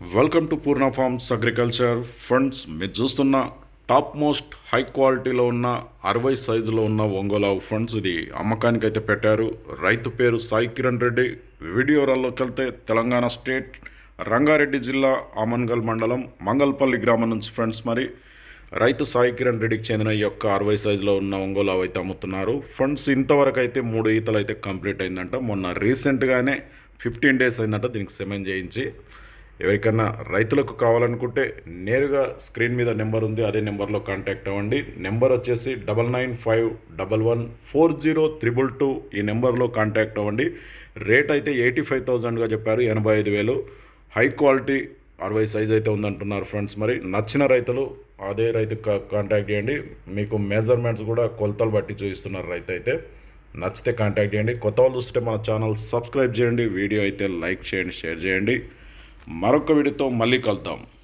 Welcome to Purna farms agriculture funds మీరు చూస్తున్న top most high క్వాలిటీలో ఉన్న అరవై సైజులో ఉన్న ఒంగోలావు ఫండ్స్ ఇది అమ్మకానికి అయితే పెట్టారు. రైతు పేరు సాయి కిరణ్ రెడ్డి. వీడియోరాల్లోకి వెళ్తే తెలంగాణ స్టేట్ రంగారెడ్డి జిల్లా ఆమన్గల్ మండలం మంగల్పల్లి గ్రామం నుంచి ఫ్రెండ్స్ మరి. రైతు సాయి కిరణ్ రెడ్డికి చెందిన ఈ యొక్క అరవై సైజులో ఉన్న ఒంగోలావు అయితే అమ్ముతున్నారు. ఫండ్స్ ఇంతవరకు అయితే మూడు ఈతలు అయితే కంప్లీట్ అయిందంట. మొన్న రీసెంట్గానే ఫిఫ్టీన్ డేస్ అయిందంట దీనికి సెమెన్ చేయించి. ఎవరికన్నా రైతులకు కావాలనుకుంటే నేరుగా స్క్రీన్ మీద నెంబర్ ఉంది అదే నెంబర్లో కాంటాక్ట్ అవ్వండి. నెంబర్ వచ్చేసి double nine five double one four zero triple two ఈ నెంబర్లో కాంటాక్ట్ అవ్వండి. రేట్ అయితే ఎయిటీ ఫైవ్ థౌజండ్గా చెప్పారు ఎనభై ఐదు వేలు. హై క్వాలిటీ అరవై సైజ్ అయితే ఉందంటున్నారు ఫ్రెండ్స్. మరి నచ్చిన రైతులు అదే రైతు కాంటాక్ట్ చేయండి. మీకు మెజర్మెంట్స్ కూడా కొలతలు బట్టి చూపిస్తున్నారు రైతు అయితే. నచ్చితే కాంటాక్ట్ చేయండి. కొత్త వాళ్ళు చూస్తే మన ఛానల్ సబ్స్క్రైబ్ చేయండి. వీడియో అయితే లైక్ చేయండి షేర్ చేయండి. మరొక వీడియోతో మళ్ళీ కలుద్దాం.